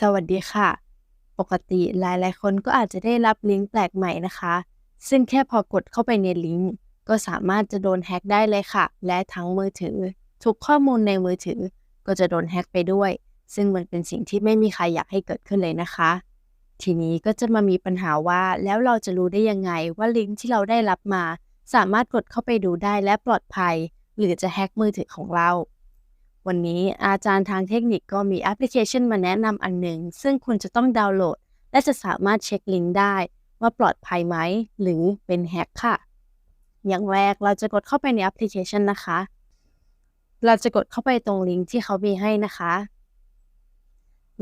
สวัสดีค่ะ ปกติหลาย ๆ คนก็อาจจะได้รับลิงก์แปลกใหม่นะคะ ซึ่งแค่พอกดเข้าไปในลิงก์ก็สามารถจะโดนแฮ็กได้เลยค่ะ และทั้งมือถือ ทุกข้อมูลในมือถือก็จะโดนแฮ็กไปด้วย ซึ่งมันเป็นสิ่งที่ไม่มีใครอยากให้เกิดขึ้นเลยนะคะ ทีนี้ก็จะมามีปัญหาว่าแล้วเราจะรู้ได้ยังไงว่าลิงก์ที่เราได้รับมา สามารถกดเข้าไปดูได้และปลอดภัย หรือจะแฮ็กมือถือของเรา วันนี้อาจารย์ทางเทคนิคก็มีแอปพลิเคชันมาแนะนำอันหนึ่ง ซึ่งคุณจะต้องดาวน์โหลด และจะสามารถเช็คลิงก์ได้ ว่าปลอดภัยไหม หรือเป็นแฮกค่ะ อย่างแรกเราจะกดเข้าไปในแอปพลิเคชันนะคะ เราจะกดเข้าไปตรงลิงก์ที่เขามีให้นะคะ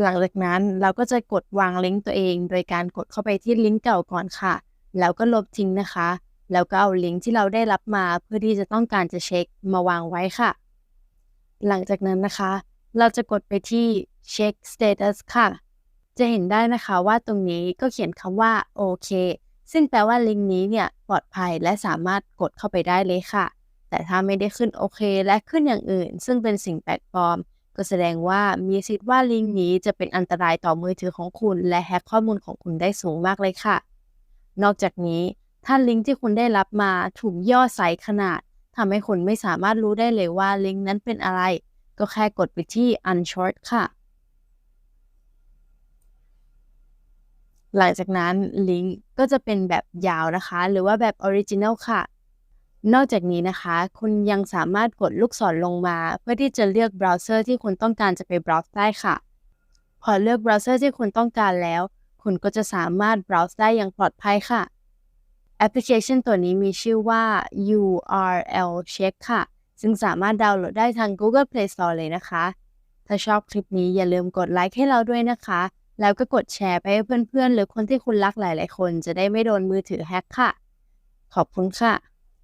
หลังจากนั้นเราก็จะกดวางลิงก์ตัวเอง โดยการกดเข้าไปที่ลิงก์เก่าก่อนค่ะ แล้วก็ลบทิ้งนะคะ แล้วก็เอาลิงก์ที่เราได้รับมาเพื่อที่จะต้องการจะเช็คมาวางไว้ค่ะ หลังจากนั้นนะคะ เราจะกดไปที่ Check Status ค่ะ จะเห็นได้นะคะว่าตรงนี้ก็เขียนคำว่าโอเคซึ่งแปลว่าลิงก์นี้เนี่ยปลอดภัยและสามารถกดเข้าไปได้เลยค่ะ แต่ถ้าไม่ได้ขึ้นโอเค และขึ้นอย่างอื่น ซึ่งเป็นสิ่งแปลกปลอม ก็แสดงว่ามีสิทธิ์ว่าลิงก์นี้จะเป็นอันตรายต่อมือถือของคุณ และแฮ็กข้อมูลของคุณได้สูงมากเลยค่ะ นอกจากนี้ถ้าลิงก์ที่คุณได้รับมาถูกย่อไซส์ขนาด ทำให้คุณไม่สามารถรู้ได้เลยว่าลิงก์นั้นเป็นอะไร ก็แค่กดไปที่ unshort ค่ะ หลังจากนั้นลิงก์ก็จะเป็นแบบยาวนะคะ หรือว่าแบบ original ค่ะ นอกจากนี้นะคะ คุณยังสามารถกดลูกศรลงมา เพื่อที่จะเลือกเบราว์เซอร์ที่คุณต้องการจะไปเบราว์ได้ค่ะ พอเลือกเบราว์เซอร์ที่คุณต้องการแล้ว คุณก็จะสามารถเบราว์ได้อย่างปลอดภัยค่ะ แอปพลิเคชันตัวนี้มีชื่อว่า URL Check ค่ะ ซึ่งสามารถดาวน์โหลดได้ทาง Google Play Store เลยนะคะ ถ้าชอบคลิปนี้อย่าลืมกดไลค์ให้เราด้วยนะคะ แล้วก็กดแชร์ไปให้เพื่อนๆ หรือคนที่คุณรักหลายๆ คน จะได้ไม่โดนมือถือแฮ็กค่ะ ขอบคุณค่ะ